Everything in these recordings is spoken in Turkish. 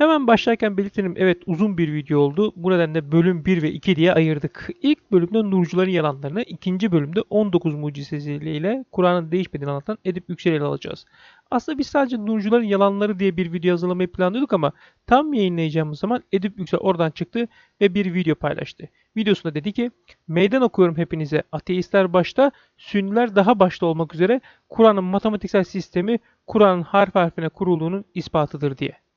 Hemen başlarken belirtelim evet uzun bir video oldu. Bu nedenle bölüm 1 ve 2 diye ayırdık. İlk bölümde Nurcuların yalanlarını, ikinci bölümde 19 mucizesiyle Kur'an'ın değişmediğini anlatan Edip Yüksel'i ele alacağız. Aslında biz sadece Nurcuların yalanları diye bir video hazırlamayı planlıyorduk ama tam yayınlayacağımız zaman Edip Yüksel oradan çıktı ve bir video paylaştı. Videosunda dedi ki meydan okuyorum hepinize ateistler başta sünniler daha başta olmak üzere Kur'an'ın matematiksel sistemi Kur'an'ın harf harfine kurulduğunun ispatıdır diye.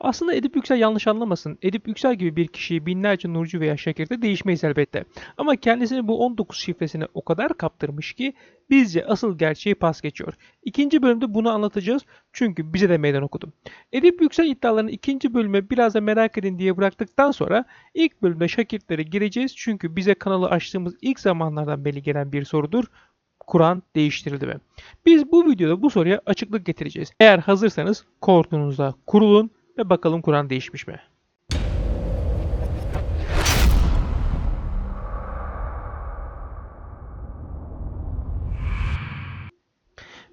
Aslında Edip Yüksel yanlış anlamasın. Edip Yüksel gibi bir kişiyi binlerce Nurcu veya Şakir'de değişmeyiz elbette. Ama kendisini bu 19 şifresine o kadar kaptırmış ki bizce asıl gerçeği pas geçiyor. İkinci bölümde bunu anlatacağız çünkü bize de meydan okudum. Edip Yüksel iddialarını ikinci bölüme biraz da merak edin diye bıraktıktan sonra ilk bölümde Şakirtlere gireceğiz çünkü bize kanalı açtığımız ilk zamanlardan beri gelen bir sorudur. Kur'an değiştirildi mi? Biz bu videoda bu soruya açıklık getireceğiz. Eğer hazırsanız korkunuzda kurulun ve bakalım Kur'an değişmiş mi?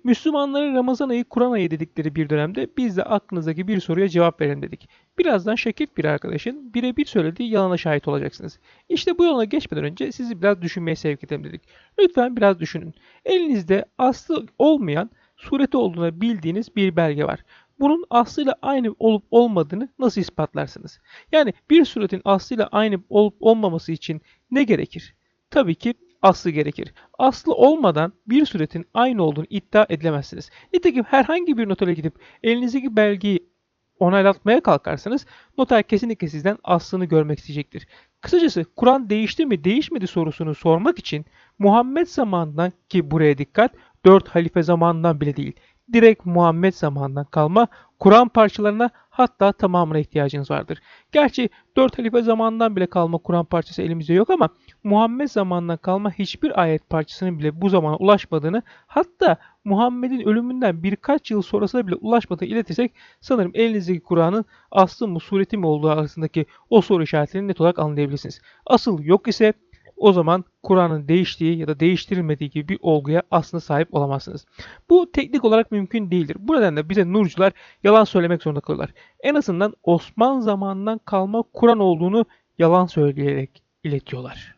Müslümanların Ramazan ayı Kur'an ayı dedikleri bir dönemde biz de aklınızdaki bir soruya cevap verelim dedik. Birazdan Şakirt bir arkadaşın birebir söylediği yalana şahit olacaksınız. İşte bu yola geçmeden önce sizi biraz düşünmeye sevk edelim dedik. Lütfen biraz düşünün. Elinizde aslı olmayan sureti olduğunu bildiğiniz bir belge var. Bunun aslıyla aynı olup olmadığını nasıl ispatlarsınız? Yani bir suretin aslıyla aynı olup olmaması için ne gerekir? Tabii ki aslı gerekir. Aslı olmadan bir suretin aynı olduğunu iddia edilemezsiniz. Nitekim herhangi bir notere gidip elinizdeki belgeyi onaylatmaya kalkarsanız noter kesinlikle sizden aslını görmek isteyecektir. Kısacası Kur'an değişti mi değişmedi sorusunu sormak için Muhammed zamanından ki buraya dikkat 4 halife zamanından bile değil direkt Muhammed zamanından kalma Kur'an parçalarına hatta tamamına ihtiyacınız vardır. Gerçi 4 halife zamanından bile kalma Kur'an parçası elimizde yok ama Muhammed zamanından kalma hiçbir ayet parçasının bile bu zamana ulaşmadığını hatta Muhammed'in ölümünden birkaç yıl sonrasına bile ulaşmadığını iletirsek sanırım elinizdeki Kur'an'ın aslı mı sureti mi olduğu arasındaki o soru işaretlerini net olarak anlayabilirsiniz. Asıl yok ise o zaman Kur'an'ın değiştiği ya da değiştirilmediği gibi bir olguya aslında sahip olamazsınız. Bu teknik olarak mümkün değildir. Bu nedenle bize nurcular yalan söylemek zorunda kalıyorlar. En azından Osman zamanından kalma Kur'an olduğunu yalan söyleyerek iletiyorlar.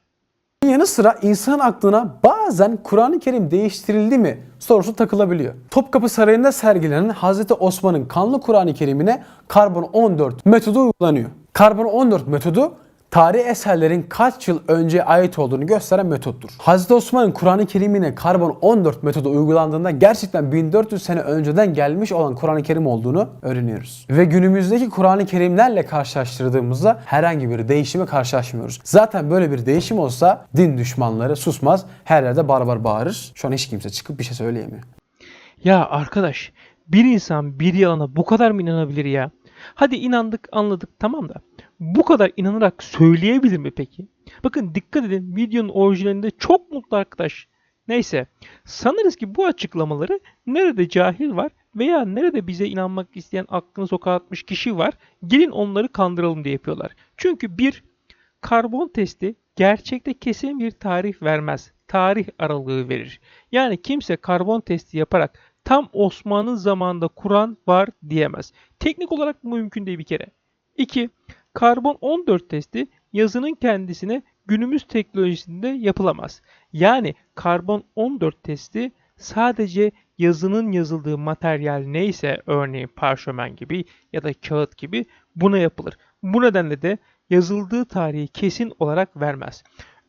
Yanı sıra insan aklına bazen Kur'an-ı Kerim değiştirildi mi sorusu takılabiliyor. Topkapı Sarayı'nda sergilenen Hazreti Osman'ın kanlı Kur'an-ı Kerim'ine karbon 14 metodu uygulanıyor. Karbon 14 metodu tarih eserlerin kaç yıl önce ait olduğunu gösteren metottur. Hazreti Osman'ın Kur'an-ı Kerim'ine karbon 14 metodu uygulandığında gerçekten 1400 sene önceden gelmiş olan Kur'an-ı Kerim olduğunu öğreniyoruz. Ve günümüzdeki Kur'an-ı Kerimlerle karşılaştırdığımızda herhangi bir değişime karşılaşmıyoruz. Zaten böyle bir değişim olsa din düşmanları susmaz, her yerde barbar bağırır. Şu an hiç kimse çıkıp bir şey söyleyemiyor. Ya arkadaş bir insan bir yalana bu kadar mı inanabilir ya? Hadi inandık anladık tamam da bu kadar inanarak söyleyebilir mi peki? Bakın dikkat edin videonun orijinalinde çok mutlu arkadaş. Neyse sanırız ki bu açıklamaları nerede cahil var veya nerede bize inanmak isteyen aklını sokağa atmış kişi var gelin onları kandıralım diye yapıyorlar. Çünkü bir karbon testi gerçekte kesin bir tarih vermez. Tarih aralığı verir. Yani kimse karbon testi yaparak tam Osmanlı zamanında Kur'an var diyemez. Teknik olarak bu mümkün değil bir kere. 2. Karbon 14 testi yazının kendisine günümüz teknolojisinde yapılamaz. Yani karbon 14 testi sadece yazının yazıldığı materyal neyse örneğin parşömen gibi ya da kağıt gibi buna yapılır. Bu nedenle de yazıldığı tarihi kesin olarak vermez.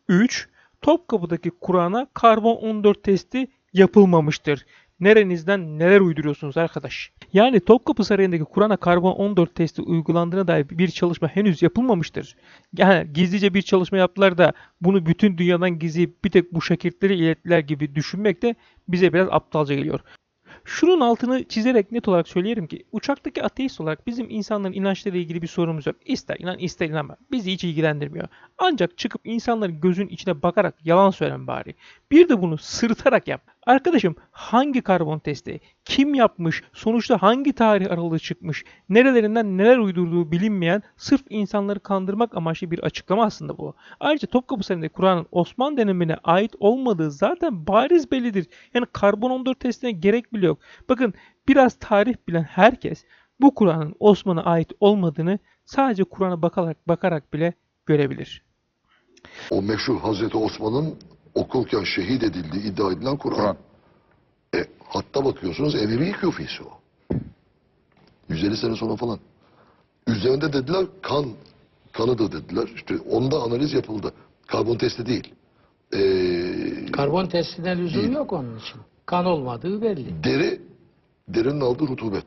3. Topkapı'daki Kur'an'a karbon 14 testi yapılmamıştır. Nerenizden neler uyduruyorsunuz arkadaş? Yani Topkapı Sarayı'ndaki Kur'an'a karbon 14 testi uygulandığına dair bir çalışma henüz yapılmamıştır. Yani gizlice bir çalışma yaptılar da bunu bütün dünyadan gizli bir tek bu şakirtleri ilettiler gibi düşünmek de bize biraz aptalca geliyor. Şunun altını çizerek net olarak söyleyelim ki uçaktaki ateist olarak bizim insanların inançlarıyla ilgili bir sorunumuz yok. İster inan ister inanma. Bizi hiç ilgilendirmiyor. Ancak çıkıp insanların gözün içine bakarak yalan söyleme bari. Bir de bunu sırıtarak yap. Arkadaşım hangi karbon testi? Kim yapmış? Sonuçta hangi tarih aralığı çıkmış? Nerelerinden neler uydurduğu bilinmeyen sırf insanları kandırmak amaçlı bir açıklama aslında bu. Ayrıca Topkapı Sarayı'nda Kur'an'ın Osman dönemine ait olmadığı zaten bariz bellidir. Yani karbon 14 testine gerek bile yok. Bakın biraz tarih bilen herkes bu Kur'an'ın Osman'a ait olmadığını sadece Kur'an'a bakarak, bakarak bile görebilir. O meşhur Hazreti Osman'ın okurken şehit edildiği iddia edilen Kur'an. E, hatta bakıyorsunuz Emevi küfisi o. 150 sene sonra falan. Üzerinde dediler kan, kanıdır dediler. İşte onda analiz yapıldı. Karbon testi değil. Ee, Karbon testine lüzum yok onun için. Kan olmadığı belli. deri, derinin aldığı rutubet.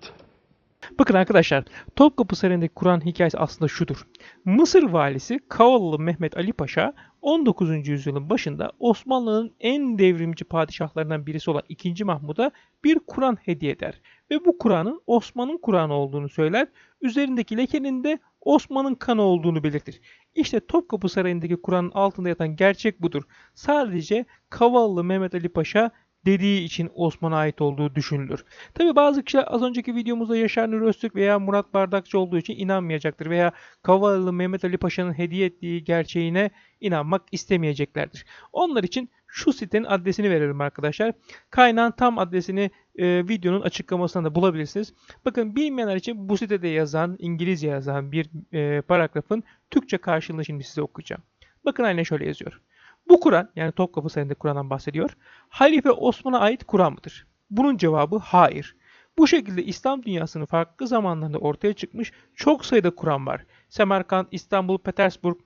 Bakın arkadaşlar Topkapı Sarayı'ndaki Kur'an hikayesi aslında şudur. Mısır valisi Kavalılı Mehmet Ali Paşa 19. yüzyılın başında Osmanlı'nın en devrimci padişahlarından birisi olan 2. Mahmud'a bir Kur'an hediye eder. Ve bu Kur'an'ın Osman'ın Kur'an'ı olduğunu söyler. Üzerindeki lekenin de Osman'ın kanı olduğunu belirtir. İşte Topkapı Sarayı'ndaki Kur'an'ın altında yatan gerçek budur. Sadece Kavalılı Mehmet Ali Paşa dediği için Osman'a ait olduğu düşünülür. Tabi bazı kişiler az önceki videomuzda Yaşar Nuri Öztürk veya Murat Bardakçı olduğu için inanmayacaktır veya Kavalı Mehmet Ali Paşa'nın hediye ettiği gerçeğine inanmak istemeyeceklerdir. Onlar için şu sitenin adresini verelim arkadaşlar. Kaynağın tam adresini e, videonun açıklamasında da bulabilirsiniz. Bakın bilmeyenler için bu sitede yazan, İngilizce yazan bir e, paragrafın Türkçe karşılığını şimdi size okuyacağım. Bakın aynen şöyle yazıyor. Bu Kur'an yani Topkapı Sarayı'ndaki Kur'an'dan bahsediyor. Halife Osman'a ait Kur'an mıdır? Bunun cevabı hayır. Bu şekilde İslam dünyasının farklı zamanlarında ortaya çıkmış çok sayıda Kur'an var. Semerkant, İstanbul, Petersburg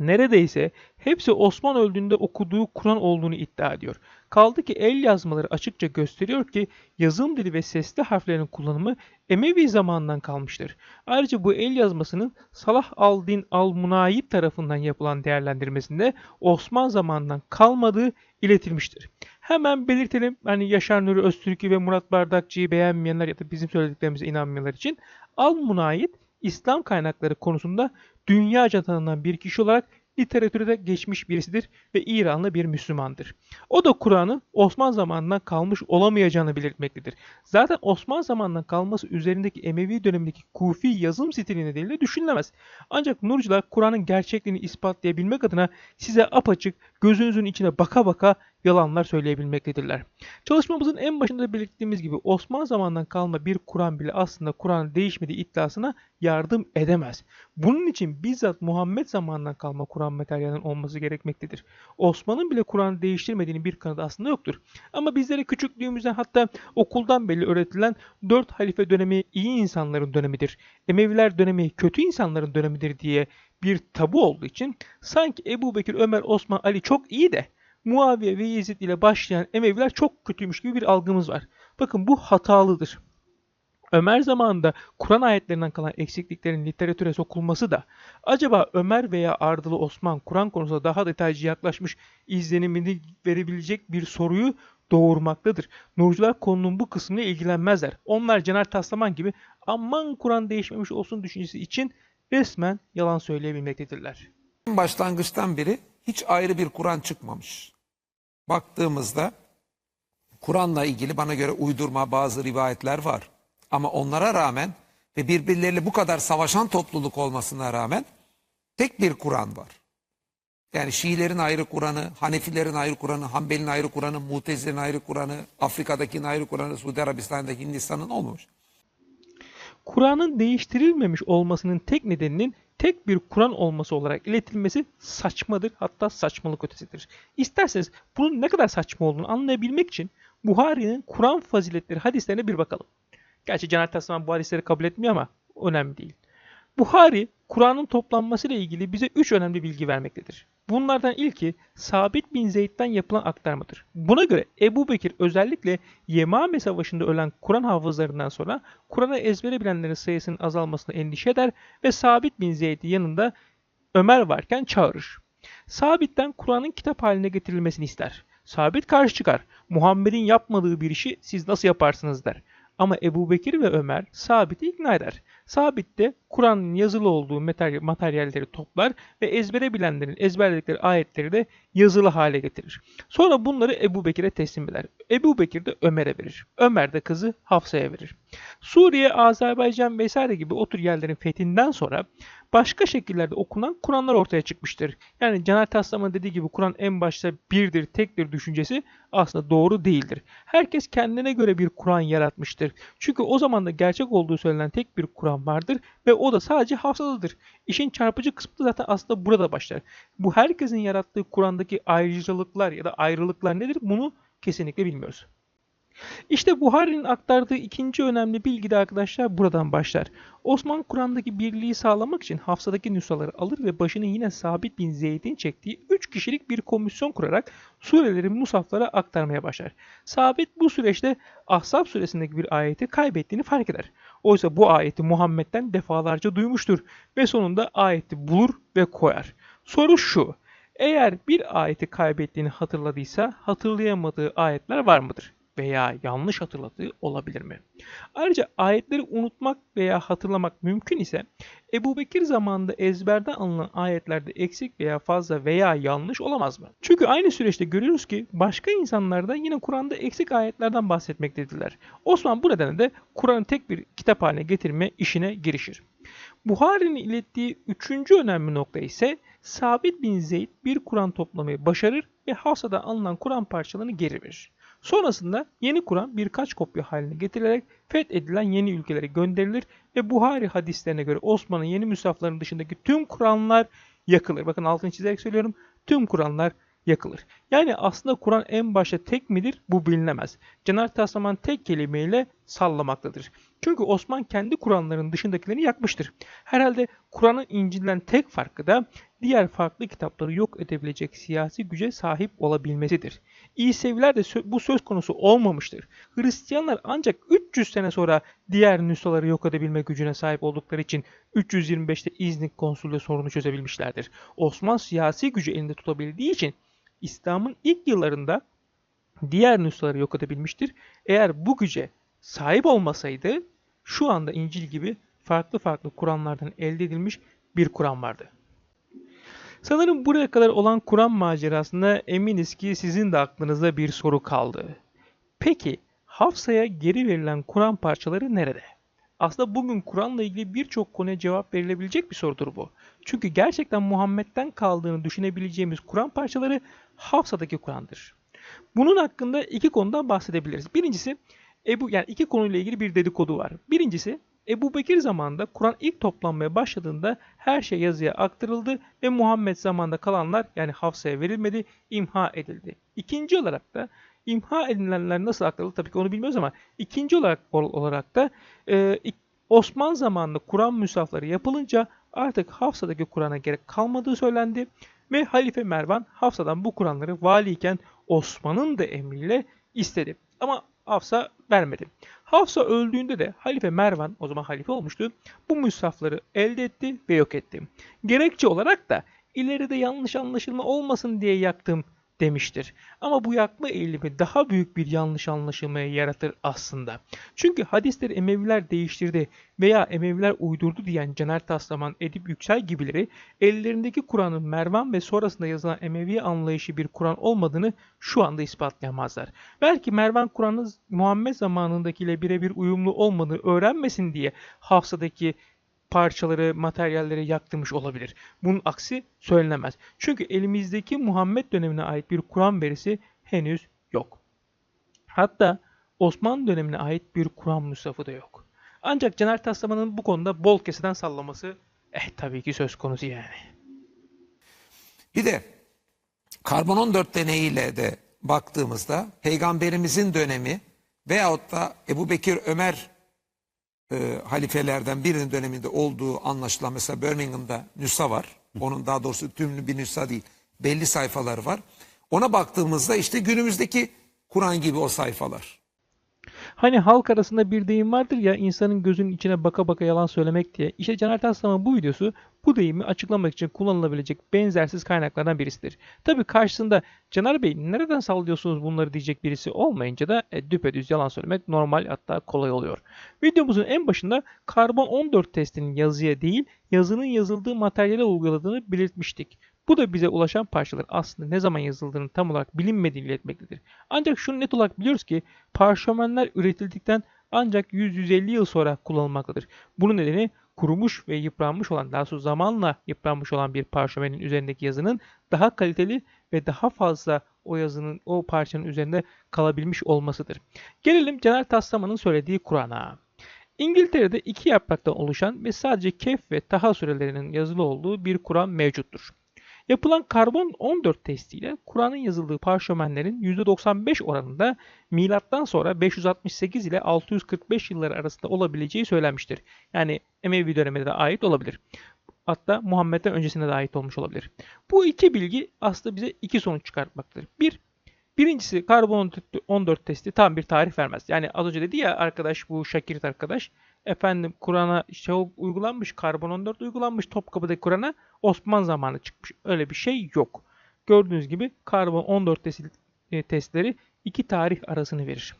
neredeyse hepsi Osman öldüğünde okuduğu Kur'an olduğunu iddia ediyor. Kaldı ki el yazmaları açıkça gösteriyor ki yazım dili ve sesli harflerin kullanımı Emevi zamanından kalmıştır. Ayrıca bu el yazmasının Salah al-Din al-Munayib tarafından yapılan değerlendirmesinde Osman zamanından kalmadığı iletilmiştir. Hemen belirtelim hani Yaşar Nuri Öztürk'ü ve Murat Bardakçı'yı beğenmeyenler ya da bizim söylediklerimize inanmayanlar için Al-Munayib İslam kaynakları konusunda dünyaca tanınan bir kişi olarak literatüre geçmiş birisidir ve İranlı bir Müslümandır. O da Kur'an'ın Osman zamanından kalmış olamayacağını belirtmektedir. Zaten Osman zamanından kalması üzerindeki Emevi dönemindeki Kufi yazım stili nedeniyle düşünülemez. Ancak Nurcular Kur'an'ın gerçekliğini ispatlayabilmek adına size apaçık gözünüzün içine baka baka yalanlar söyleyebilmektedirler. Çalışmamızın en başında da belirttiğimiz gibi Osman zamanından kalma bir Kur'an bile aslında Kur'an değişmediği iddiasına yardım edemez. Bunun için bizzat Muhammed zamanından kalma Kur'an materyalinin olması gerekmektedir. Osman'ın bile Kur'an'ı değiştirmediğini bir kanıt aslında yoktur. Ama bizlere küçüklüğümüzden hatta okuldan belli öğretilen dört halife dönemi iyi insanların dönemidir. Emeviler dönemi kötü insanların dönemidir diye bir tabu olduğu için sanki Ebu Bekir, Ömer, Osman, Ali çok iyi de Muaviye ve Yezid ile başlayan Emeviler çok kötüymüş gibi bir algımız var. Bakın bu hatalıdır. Ömer zamanında Kur'an ayetlerinden kalan eksikliklerin literatüre sokulması da acaba Ömer veya Ardılı Osman Kur'an konusunda daha detaycı yaklaşmış izlenimini verebilecek bir soruyu doğurmaktadır. Nurcular konunun bu kısmına ilgilenmezler. Onlar Caner Taslaman gibi aman Kur'an değişmemiş olsun düşüncesi için resmen yalan söyleyebilmektedirler. Başlangıçtan beri hiç ayrı bir Kur'an çıkmamış. Baktığımızda Kur'an'la ilgili bana göre uydurma bazı rivayetler var. Ama onlara rağmen ve birbirleriyle bu kadar savaşan topluluk olmasına rağmen tek bir Kur'an var. Yani Şiilerin ayrı Kur'anı, Hanefilerin ayrı Kur'anı, Hanbel'in ayrı Kur'anı, Mutezilerin ayrı Kur'anı, Afrika'dakinin ayrı Kur'anı, Suudi Arabistan'daki Hindistan'ın olmamış. Kur'an'ın değiştirilmemiş olmasının tek nedeninin tek bir Kur'an olması olarak iletilmesi saçmadır hatta saçmalık ötesidir. İsterseniz bunun ne kadar saçma olduğunu anlayabilmek için Buhari'nin Kur'an faziletleri hadislerine bir bakalım. Gerçi Caner Taslaman bu hadisleri kabul etmiyor ama önemli değil. Buhari, Kur'an'ın toplanmasıyla ilgili bize üç önemli bilgi vermektedir. Bunlardan ilki Sabit bin Zeyd'den yapılan aktarmadır. Buna göre Ebu Bekir özellikle Yemame Savaşı'nda ölen Kur'an hafızlarından sonra Kur'an'ı ezbere bilenlerin sayısının azalmasına endişe eder ve Sabit bin Zeyd'i yanında Ömer varken çağırır. Sabit'ten Kur'an'ın kitap haline getirilmesini ister. Sabit karşı çıkar. Muhammed'in yapmadığı bir işi siz nasıl yaparsınız der. Ama Ebu Bekir ve Ömer Sabit'i ikna eder. Sabit Kur'an'ın yazılı olduğu materyal- materyalleri toplar ve ezbere bilenlerin ezberledikleri ayetleri de yazılı hale getirir. Sonra bunları Ebu Bekir'e teslim eder. Ebu Bekir de Ömer'e verir. Ömer de kızı Hafsa'ya verir. Suriye, Azerbaycan vesaire gibi o tür yerlerin fethinden sonra başka şekillerde okunan Kur'anlar ortaya çıkmıştır. Yani Caner Taslaman dediği gibi Kur'an en başta birdir, tektir düşüncesi aslında doğru değildir. Herkes kendine göre bir Kur'an yaratmıştır. Çünkü o zaman da gerçek olduğu söylenen tek bir Kur'an vardır ve o da sadece hafızalıdır. İşin çarpıcı kısmı zaten aslında burada başlar. Bu herkesin yarattığı Kur'an'daki ayrıcalıklar ya da ayrılıklar nedir bunu kesinlikle bilmiyoruz. İşte Buhari'nin aktardığı ikinci önemli bilgi de arkadaşlar buradan başlar. Osman Kur'an'daki birliği sağlamak için Hafsa'daki nüshaları alır ve başını yine Sabit bin Zeyd'in çektiği 3 kişilik bir komisyon kurarak sureleri musaflara aktarmaya başlar. Sabit bu süreçte Ahzab suresindeki bir ayeti kaybettiğini fark eder. Oysa bu ayeti Muhammed'den defalarca duymuştur ve sonunda ayeti bulur ve koyar. Soru şu, eğer bir ayeti kaybettiğini hatırladıysa hatırlayamadığı ayetler var mıdır? Veya yanlış hatırladığı olabilir mi? Ayrıca ayetleri unutmak veya hatırlamak mümkün ise Ebu Bekir zamanında ezberden alınan ayetlerde eksik veya fazla veya yanlış olamaz mı? Çünkü aynı süreçte görüyoruz ki başka insanlar da yine Kur'an'da eksik ayetlerden bahsetmektedirler. Osman bu nedenle de Kur'an'ı tek bir kitap haline getirme işine girişir. Buhari'nin ilettiği üçüncü önemli nokta ise Sabit bin Zeyd bir Kur'an toplamayı başarır ve Hafsa'da alınan Kur'an parçalarını geri verir. Sonrasında yeni Kur'an birkaç kopya haline getirilerek fethedilen yeni ülkelere gönderilir ve Buhari hadislerine göre Osman'ın yeni müsafların dışındaki tüm Kur'anlar yakılır. Bakın altını çizerek söylüyorum. Tüm Kur'anlar yakılır. Yani aslında Kur'an en başta tek midir bu bilinemez. Cenab-ı Taslaman tek kelimeyle sallamaktadır. Çünkü Osman kendi Kur'anların dışındakilerini yakmıştır. Herhalde Kur'an'ın İncil'den tek farkı da diğer farklı kitapları yok edebilecek siyasi güce sahip olabilmesidir. İseviler de bu söz konusu olmamıştır. Hristiyanlar ancak 300 sene sonra diğer nüshaları yok edebilme gücüne sahip oldukları için 325'te İznik konsülde sorunu çözebilmişlerdir. Osman siyasi gücü elinde tutabildiği için İslam'ın ilk yıllarında diğer nüshaları yok edebilmiştir. Eğer bu güce sahip olmasaydı şu anda İncil gibi farklı farklı Kur'anlardan elde edilmiş bir Kur'an vardı. Sanırım buraya kadar olan Kur'an macerasında eminiz ki sizin de aklınızda bir soru kaldı. Peki Hafsa'ya geri verilen Kur'an parçaları nerede? Aslında bugün Kur'an'la ilgili birçok konuya cevap verilebilecek bir sorudur bu. Çünkü gerçekten Muhammed'den kaldığını düşünebileceğimiz Kur'an parçaları Hafsa'daki Kur'an'dır. Bunun hakkında iki konudan bahsedebiliriz. Birincisi Ebu yani iki konuyla ilgili bir dedikodu var. Birincisi Ebu Bekir zamanında Kur'an ilk toplanmaya başladığında her şey yazıya aktarıldı ve Muhammed zamanında kalanlar yani Hafsa'ya verilmedi, imha edildi. İkinci olarak da imha edilenler nasıl aktarıldı tabii ki onu bilmiyoruz ama ikinci olarak olarak da e, Osman zamanında Kur'an müsafları yapılınca artık Hafsa'daki Kur'an'a gerek kalmadığı söylendi ve Halife Mervan Hafsa'dan bu Kur'anları valiyken Osman'ın da emriyle istedi. Ama Hafsa vermedi. Hafsa öldüğünde de Halife Mervan, o zaman halife olmuştu, bu müshafları elde etti ve yok etti. Gerekçe olarak da ileride yanlış anlaşılma olmasın diye yaktım demiştir. Ama bu yakma eğilimi daha büyük bir yanlış anlaşılmaya yaratır aslında. Çünkü hadisleri Emeviler değiştirdi veya Emeviler uydurdu diyen Caner Taslaman, Edip Yüksel gibileri ellerindeki Kur'an'ın Mervan ve sonrasında yazılan Emevi anlayışı bir Kur'an olmadığını şu anda ispatlayamazlar. Belki Mervan Kur'an'ın Muhammed zamanındakiyle birebir uyumlu olmadığını öğrenmesin diye Hafsa'daki parçaları, materyalleri yaktırmış olabilir. Bunun aksi söylenemez. Çünkü elimizdeki Muhammed dönemine ait bir Kur'an verisi henüz yok. Hatta Osmanlı dönemine ait bir Kur'an müsafı da yok. Ancak Caner Taslaman'ın bu konuda bol keseden sallaması eh tabii ki söz konusu yani. Bir de karbon 14 deneyiyle de baktığımızda peygamberimizin dönemi veyahut da Ebu Bekir Ömer e, halifelerden birinin döneminde olduğu anlaşılan mesela Birmingham'da nüsa var. Onun daha doğrusu tümlü bir nüsa değil. Belli sayfaları var. Ona baktığımızda işte günümüzdeki Kur'an gibi o sayfalar. Hani halk arasında bir deyim vardır ya insanın gözünün içine baka baka yalan söylemek diye. İşte Caner Taslam'ın bu videosu bu deyimi açıklamak için kullanılabilecek benzersiz kaynaklardan birisidir. Tabi karşısında Caner Bey nereden sallıyorsunuz bunları diyecek birisi olmayınca da e, düpedüz yalan söylemek normal hatta kolay oluyor. Videomuzun en başında karbon 14 testinin yazıya değil yazının yazıldığı materyale uyguladığını belirtmiştik. Bu da bize ulaşan parçalar aslında ne zaman yazıldığını tam olarak bilinmediğini iletmektedir. Ancak şunu net olarak biliyoruz ki parşömenler üretildikten ancak 100-150 yıl sonra kullanılmaktadır. Bunun nedeni kurumuş ve yıpranmış olan, daha sonra zamanla yıpranmış olan bir parşömenin üzerindeki yazının daha kaliteli ve daha fazla o yazının o parçanın üzerinde kalabilmiş olmasıdır. Gelelim Caner Taslaman'ın söylediği Kur'an'a. İngiltere'de iki yapraktan oluşan ve sadece kef ve taha surelerinin yazılı olduğu bir Kur'an mevcuttur. Yapılan karbon 14 testiyle Kur'an'ın yazıldığı parşömenlerin %95 oranında milattan sonra 568 ile 645 yılları arasında olabileceği söylenmiştir. Yani Emevi dönemine de ait olabilir. Hatta Muhammed'den öncesine de ait olmuş olabilir. Bu iki bilgi aslında bize iki sonuç çıkartmaktadır. Bir, birincisi karbon 14 testi tam bir tarih vermez. Yani az önce dedi ya arkadaş bu Şakirt arkadaş efendim Kur'an'a şey uygulanmış, karbon 14 uygulanmış Topkapı'daki Kur'an'a Osman zamanı çıkmış. Öyle bir şey yok. Gördüğünüz gibi karbon 14 testi, e, testleri iki tarih arasını verir.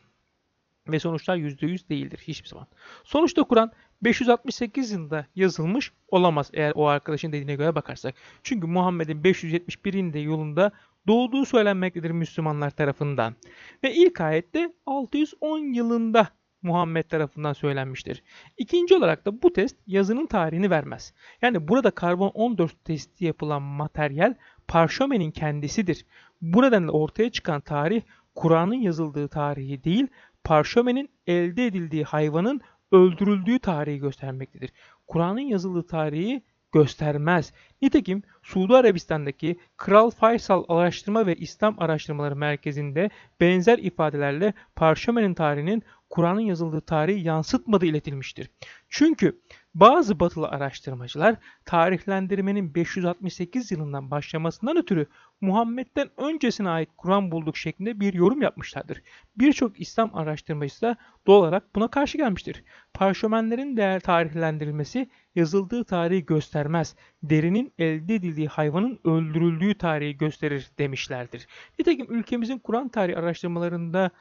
Ve sonuçlar %100 değildir hiçbir zaman. Sonuçta Kur'an 568 yılında yazılmış olamaz eğer o arkadaşın dediğine göre bakarsak. Çünkü Muhammed'in 571'inde yolunda doğduğu söylenmektedir Müslümanlar tarafından. Ve ilk ayette 610 yılında Muhammed tarafından söylenmiştir. İkinci olarak da bu test yazının tarihini vermez. Yani burada karbon 14 testi yapılan materyal parşömenin kendisidir. Bu nedenle ortaya çıkan tarih Kur'an'ın yazıldığı tarihi değil, parşömenin elde edildiği hayvanın öldürüldüğü tarihi göstermektedir. Kur'an'ın yazıldığı tarihi göstermez. Nitekim Suudi Arabistan'daki Kral Faysal Araştırma ve İslam Araştırmaları Merkezi'nde benzer ifadelerle parşömenin tarihinin Kur'an'ın yazıldığı tarihi yansıtmadığı iletilmiştir. Çünkü bazı batılı araştırmacılar tarihlendirmenin 568 yılından başlamasından ötürü Muhammed'den öncesine ait Kur'an bulduk şeklinde bir yorum yapmışlardır. Birçok İslam araştırmacısı da doğal olarak buna karşı gelmiştir. Parşömenlerin değer tarihlendirilmesi yazıldığı tarihi göstermez. Derinin elde edildiği hayvanın öldürüldüğü tarihi gösterir demişlerdir. Nitekim ülkemizin Kur'an tarihi araştırmalarında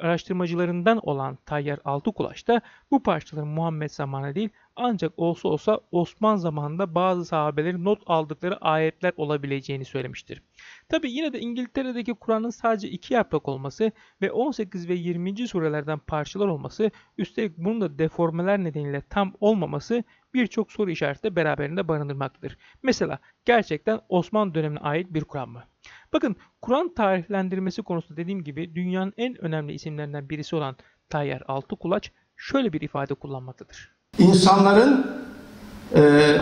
araştırmacılarından olan Tayyar Altıkulaş da bu parçaların Muhammed zamanı değil ancak olsa olsa Osman zamanında bazı sahabelerin not aldıkları ayetler olabileceğini söylemiştir. Tabi yine de İngiltere'deki Kur'an'ın sadece iki yaprak olması ve 18 ve 20. surelerden parçalar olması üstelik bunun da deformeler nedeniyle tam olmaması birçok soru işareti de beraberinde barındırmaktadır. Mesela gerçekten Osmanlı dönemine ait bir Kur'an mı? Bakın Kur'an tarihlendirmesi konusunda dediğim gibi dünyanın en önemli isimlerinden birisi olan Tayyar Altıkulaç şöyle bir ifade kullanmaktadır. İnsanların e,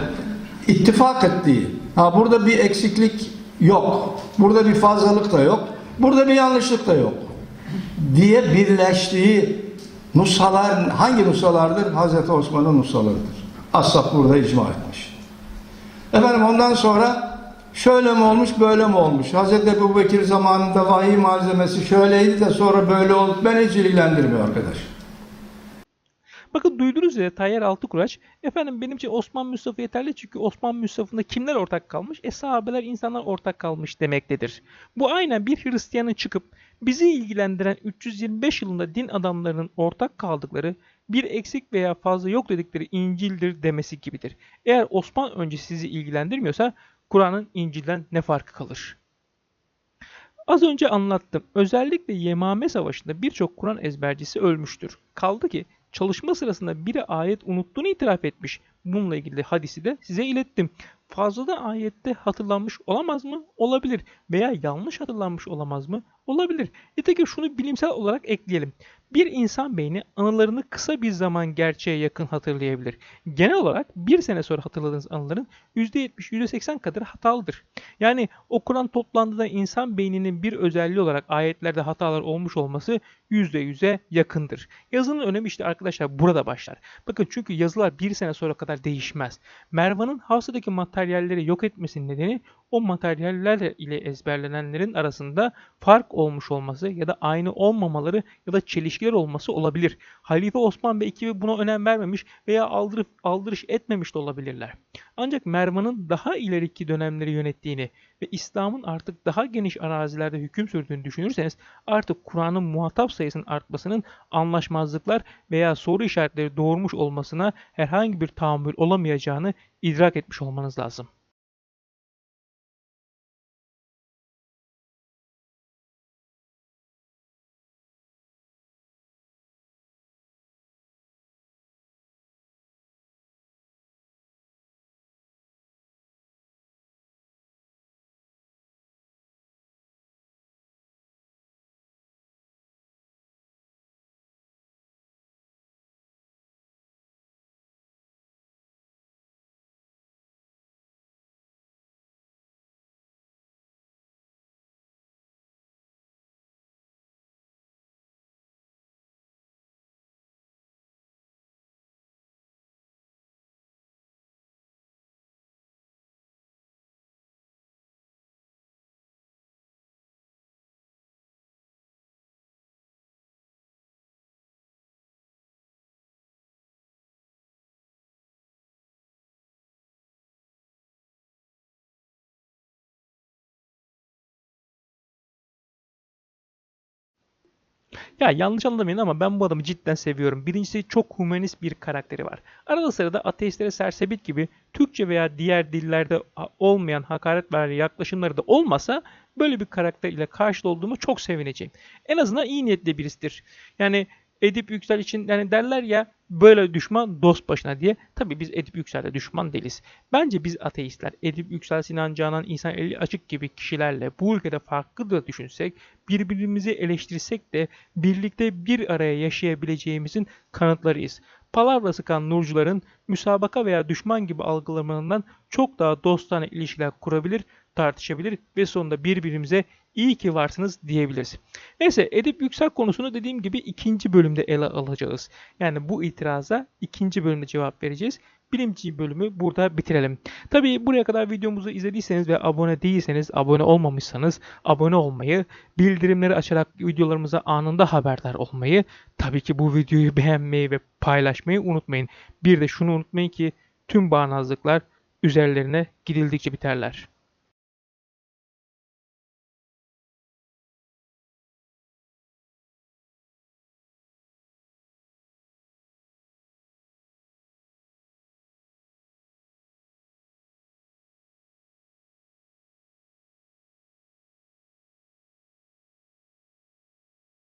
ittifak ettiği, ha burada bir eksiklik yok, burada bir fazlalık da yok, burada bir yanlışlık da yok diye birleştiği nushalar hangi nushalardır? Hazreti Osman'ın nushalarıdır. Ashab burada icma etmiş. Efendim ondan sonra şöyle mi olmuş böyle mi olmuş? Hazreti Ebu Bekir zamanında vahiy malzemesi şöyleydi de sonra böyle oldu. Ben hiç ilgilendirmiyor arkadaş. Bakın duyduğunuz üzere Tayyar Altıkuraç efendim benim için Osman Mustafa yeterli çünkü Osman Mustafa'nda kimler ortak kalmış? E sahabeler insanlar ortak kalmış demektedir. Bu aynen bir Hristiyanın çıkıp bizi ilgilendiren 325 yılında din adamlarının ortak kaldıkları bir eksik veya fazla yok dedikleri İncil'dir demesi gibidir. Eğer Osman önce sizi ilgilendirmiyorsa Kur'an'ın İncil'den ne farkı kalır? Az önce anlattım. Özellikle Yemame Savaşı'nda birçok Kur'an ezbercisi ölmüştür. Kaldı ki çalışma sırasında biri ayet unuttuğunu itiraf etmiş. Bununla ilgili hadisi de size ilettim. Fazladan ayette hatırlanmış olamaz mı? Olabilir. Veya yanlış hatırlanmış olamaz mı? Olabilir. Nitekim şunu bilimsel olarak ekleyelim. Bir insan beyni anılarını kısa bir zaman gerçeğe yakın hatırlayabilir. Genel olarak bir sene sonra hatırladığınız anıların %70, %80 kadar hatalıdır. Yani o Kur'an toplandığında insan beyninin bir özelliği olarak ayetlerde hatalar olmuş olması %100'e yakındır. Yazının önemi işte arkadaşlar burada başlar. Bakın çünkü yazılar bir sene sonra kadar değişmez. Mervan'ın Hafsa'daki materyalleri yok etmesinin nedeni o materyaller ile ezberlenenlerin arasında fark olmuş olması ya da aynı olmamaları ya da çelişkiler olması olabilir. Halife Osman ve ekibi buna önem vermemiş veya aldırıp, aldırış etmemiş de olabilirler. Ancak Mervan'ın daha ileriki dönemleri yönettiğini ve İslam'ın artık daha geniş arazilerde hüküm sürdüğünü düşünürseniz artık Kur'an'ın muhatap sayısının artmasının anlaşmazlıklar veya soru işaretleri doğurmuş olmasına herhangi bir tahammül olamayacağını idrak etmiş olmanız lazım. Ya yanlış anlamayın ama ben bu adamı cidden seviyorum. Birincisi çok humanist bir karakteri var. Arada sırada ateistlere sersebit gibi Türkçe veya diğer dillerde olmayan hakaret ve yaklaşımları da olmasa böyle bir karakter ile karşıda olduğumu çok sevineceğim. En azından iyi niyetli birisidir. Yani Edip Yüksel için yani derler ya böyle düşman dost başına diye. Tabii biz Edip Yüksel'le düşman değiliz. Bence biz ateistler Edip Yüksel, Sinan Canan, İnsan Eli Açık gibi kişilerle bu ülkede farklı da düşünsek, birbirimizi eleştirsek de birlikte bir araya yaşayabileceğimizin kanıtlarıyız. Palavra sıkan nurcuların müsabaka veya düşman gibi algılamalarından çok daha dostane ilişkiler kurabilir, tartışabilir ve sonunda birbirimize iyi ki varsınız diyebiliriz. Neyse Edip Yüksel konusunu dediğim gibi ikinci bölümde ele alacağız. Yani bu itiraza ikinci bölümde cevap vereceğiz. Birinci bölümü burada bitirelim. Tabii buraya kadar videomuzu izlediyseniz ve abone değilseniz, abone olmamışsanız abone olmayı, bildirimleri açarak videolarımıza anında haberdar olmayı, tabii ki bu videoyu beğenmeyi ve paylaşmayı unutmayın. Bir de şunu unutmayın ki tüm bağnazlıklar üzerlerine gidildikçe biterler.